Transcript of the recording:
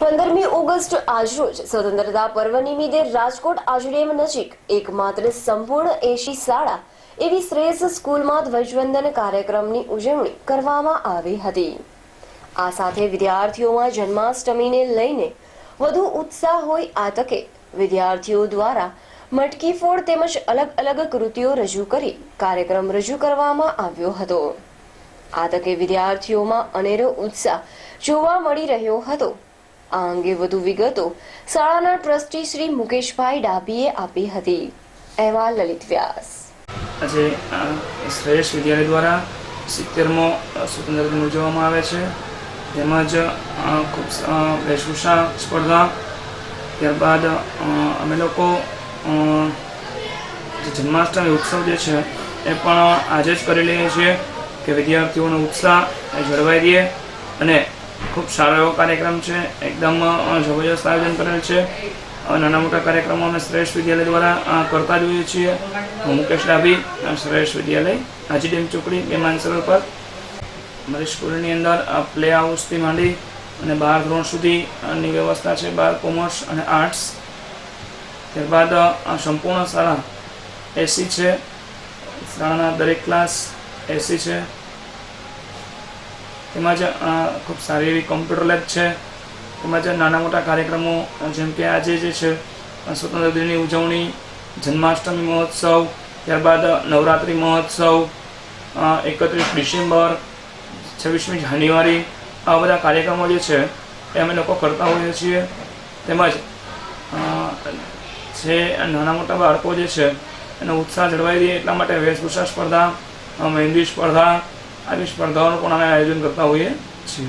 પંદરમી ઓગસ્ટ આજરોજ સ્વતંત્રતા પર્વ નિમિત્તે રાજકોટ આશ્રમ નજીક એકમાત્ર સંપૂર્ણ એશી શાળા એવી શ્રેષ્ઠ સ્કૂલમાં ધ્વજવંદન કાર્યક્રમની ઉજવણી કરવામાં આવી હતી. આ સાથે વિદ્યાર્થીઓમાં જન્માષ્ટમીને લઈને વધુ ઉત્સાહ હોય આ તકે વિદ્યાર્થીઓ દ્વારા મટકી ફોડ તેમજ અલગ અલગ કૃતિઓ રજૂ કરી કાર્યક્રમ રજૂ કરવામાં આવ્યો હતો. આ તકે વિદ્યાર્થીઓમાં અનેરો ઉત્સાહ જોવા મળી રહ્યો હતો. આ અંગે વધુ વિગતો શાળાના ટ્રસ્ટી શ્રી મુકેશભાઈ ડાભીએ આપી હતી. અહેવાલ લલિત વ્યાસ. આજે શ્રેષ્ઠ વિદ્યાલય દ્વારા સિત્તેરમો સ્વતંત્ર દિન ઉજવવામાં આવે છે. તેમજ ખૂબ વેશભૂષા સ્પર્ધા. ત્યારબાદ અમે લોકો જન્માષ્ટમી ઉત્સવ જે છે, એ પણ આજે જ કરી લઈએ છીએ કે વિદ્યાર્થીઓનો ઉત્સાહ જળવાઈ રહે અને ખૂબ સારો એવો કાર્યક્રમ છે. એકદમ જબરજસ્ત આયોજન કરેલ છે. નાના મોટા કાર્યક્રમો અમે શ્રેષ્ઠ વિદ્યાલય દ્વારા કરતા જોઈએ છીએ. હું મુકેશ ડાભી શ્રેષ્ઠ વિદ્યાલય, હાજી ડેમ ચોકડી બે માનસરોવર પર. મારી સ્કૂલની અંદર પ્લે હાઉસથી માંડી અને બાર ધોરણ સુધીની વ્યવસ્થા છે, બાર કોમર્સ અને આર્ટ્સ. ત્યારબાદ સંપૂર્ણ શાળા એસી છે. શાળાના દરેક ક્લાસ એસી છે. તેમજ ખૂબ સારી એવી કોમ્પ્યુટર લેબ છે. તેમજ નાના મોટા કાર્યક્રમો જેમ કે આજે જે છે સ્વતંત્ર દિનની ઉજવણી, જન્માષ્ટમી મહોત્સવ, ત્યારબાદ નવરાત્રિ મહોત્સવ એકત્રીસ ડિસેમ્બર, છવ્વીસમી જાન્યુઆરી, આ બધા કાર્યક્રમો જે છે, એ અમે લોકો કરતા હોઈએ છીએ. તેમજ છે નાના મોટા બાળકો જે છે, એનો ઉત્સાહ જળવાઈ રહે એટલા માટે વેશભૂષા સ્પર્ધા મહેંદી સ્પર્ધા આવી સ્પર્ધાઓનું પણ અમે આયોજન કરતા હોઈએ છીએ.